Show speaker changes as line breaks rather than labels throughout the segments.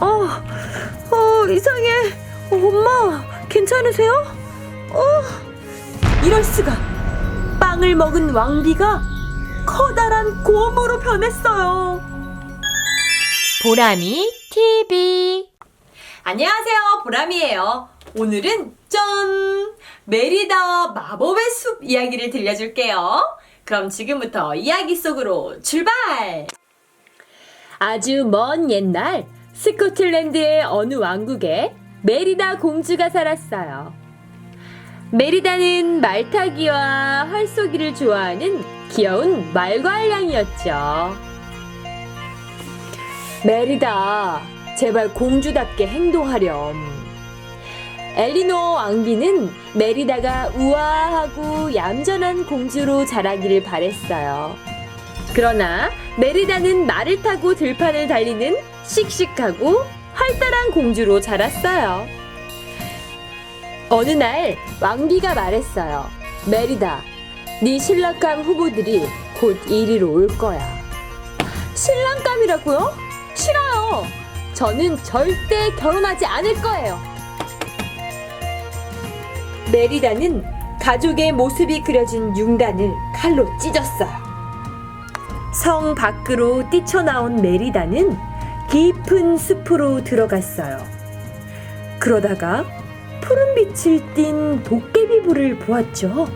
어, 어, 이상해. 어, 엄마, 괜찮으세요? 어, 이럴 수가. 빵을 먹은 왕비가 커다란 곰으로 변했어요. 보람이 TV. 안녕하세요, 보람이에요. 오늘은 짠! 메리다 마법의 숲 이야기를 들려줄게요. 그럼 지금부터 이야기 속으로 출발! 아주 먼 옛날 스코틀랜드의 어느 왕국에 메리다 공주가 살았어요. 메리다는 말타기와 활쏘기를 좋아하는 귀여운 말괄량이었죠. 메리다, 제발 공주답게 행동하렴. 엘리노 왕비는 메리다가 우아하고 얌전한 공주로 자라기를 바랬어요. 그러나 메리다는 말을 타고 들판을 달리는 씩씩하고 활달한 공주로 자랐어요. 어느 날 왕비가 말했어요. 메리다, 네 신랑감 후보들이 곧 이리로 올 거야. 신랑감이라고요? 싫어요. 저는 절대 결혼하지 않을 거예요. 메리다는 가족의 모습이 그려진 융단을 칼로 찢었어요. 성 밖으로 뛰쳐나온 메리다는 깊은 숲으로 들어갔어요. 그러다가 푸른 빛을 띤 도깨비 불을 보았죠.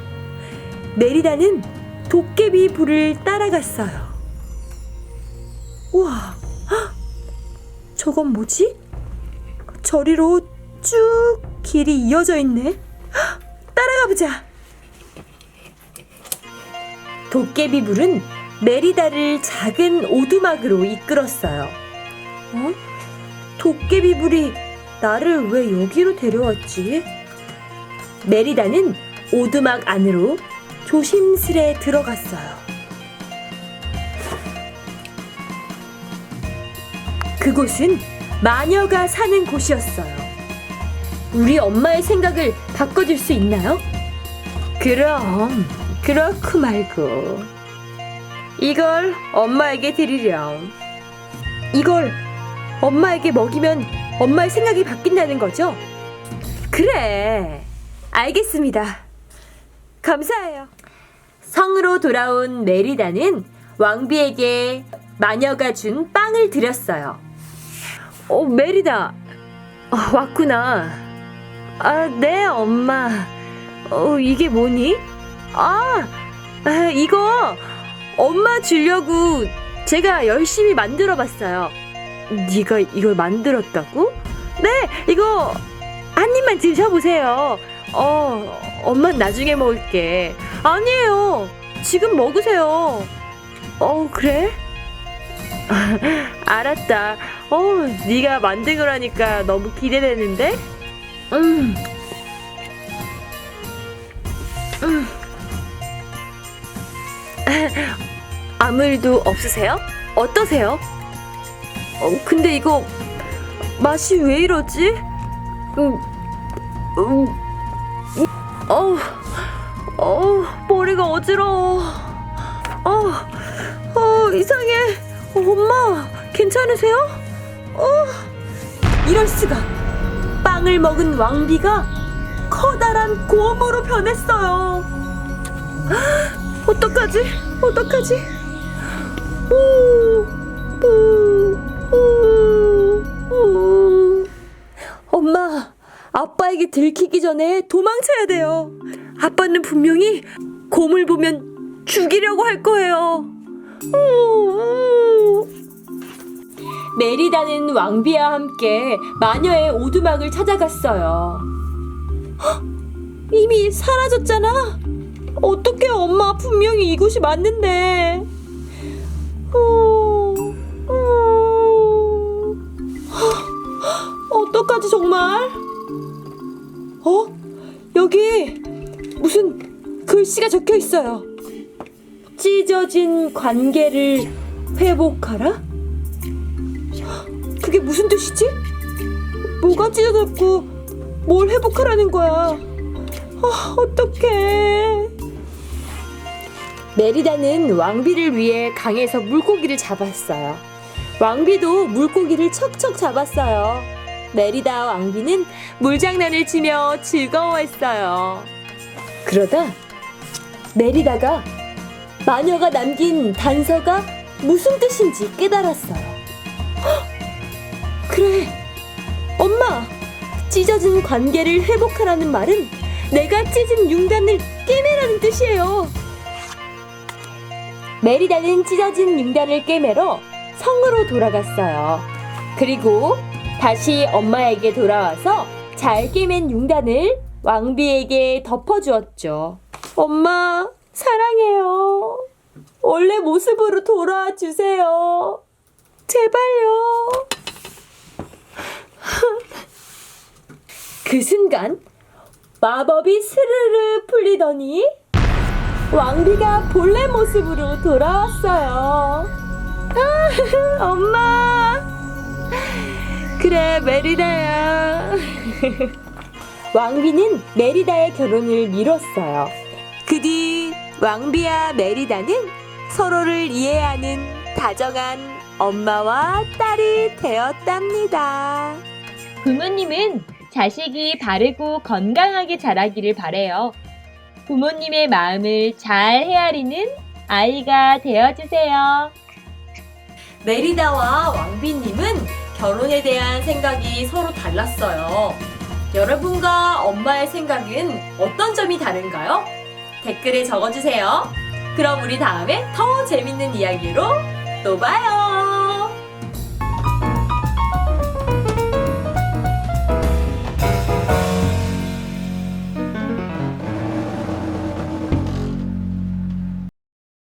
메리다는 도깨비 불을 따라갔어요. 우와, 헉! 저건 뭐지? 저리로 쭉 길이 이어져 있네. 헉! 따라가 보자. 도깨비 불은 메리다를 작은 오두막으로 이끌었어요. 어? 도깨비 불이 나를 왜 여기로 데려왔지? 메리다는 오두막 안으로 조심스레 들어갔어요. 그곳은 마녀가 사는 곳이었어요. 우리 엄마의 생각을 바꿔줄 수 있나요? 그럼, 그렇고 말고. 이걸 엄마에게 드리렴. 이걸 엄마에게 먹이면 엄마의 생각이 바뀐다는 거죠? 그래. 알겠습니다. 감사해요. 성으로 돌아온 메리다는 왕비에게 마녀가 준 빵을 드렸어요. 어, 메리다. 어, 왔구나. 아, 네, 엄마. 어, 이게 뭐니? 아, 아, 이거 엄마 주려고 제가 열심히 만들어 봤어요. 네가 이걸 만들었다고? 네, 이거 한 입만 드셔보세요. 어, 엄마 나중에 먹을게. 아니에요. 지금 먹으세요. 어, 그래? 알았다. 어, 네가 만든 거라니까 너무 기대되는데. 음. 음. 아무 일도 없으세요? 어떠세요? 어, 근데 이거 맛이 왜 이러지? 음, 음, 음, 어우, 어우, 머리가 어지러워. 어, 어, 이상해. 어, 엄마, 괜찮으세요? 어, 이럴 수가. 빵을 먹은 왕비가 커다란 곰으로 변했어요. 어떡하지? 어떡하지? 오, 오, 오, 아빠에게 들키기 전에 도망쳐야 돼요. 아빠는 분명히 곰을 보면 죽이려고 할 거예요. 메리다는 왕비와 함께 마녀의 오두막을 찾아갔어요. 헉, 이미 사라졌잖아. 어떻게 엄마 분명히 이곳이 맞는데. 어, 어. 헉, 어떡하지 정말? 어? 여기 무슨 글씨가 적혀 있어요. 찢어진 관계를 회복하라? 그게 무슨 뜻이지? 뭐가 찢어졌고 뭘 회복하라는 거야? 아, 어떡해. 메리다는 왕비를 위해 강에서 물고기를 잡았어요. 왕비도 물고기를 척척 잡았어요. 메리다와 왕비는 물장난을 치며 즐거워했어요. 그러다 메리다가 마녀가 남긴 단서가 무슨 뜻인지 깨달았어요. 헉! 그래, 엄마! 찢어진 관계를 회복하라는 말은 내가 찢은 융단을 깨매라는 뜻이에요. 메리다는 찢어진 융단을 깨매러 성으로 돌아갔어요. 그리고 다시 엄마에게 돌아와서 잘 깨맨 융단을 왕비에게 덮어주었죠. 엄마, 사랑해요. 원래 모습으로 돌아와 주세요. 제발요. 그 순간 마법이 스르르 풀리더니 왕비가 본래 모습으로 돌아왔어요. 아, 엄마. 그래, 메리다야. 왕비는 메리다의 결혼을 미뤘어요. 그 뒤 왕비와 메리다는 서로를 이해하는 다정한 엄마와 딸이 되었답니다.
부모님은 자식이 바르고 건강하게 자라기를 바래요. 부모님의 마음을 잘 헤아리는 아이가 되어주세요.
메리다와 왕비님은 결혼에 대한 생각이 서로 달랐어요. 여러분과 엄마의 생각은 어떤 점이 다른가요? 댓글에 적어주세요. 그럼 우리 다음에 더 재밌는 이야기로 또 봐요.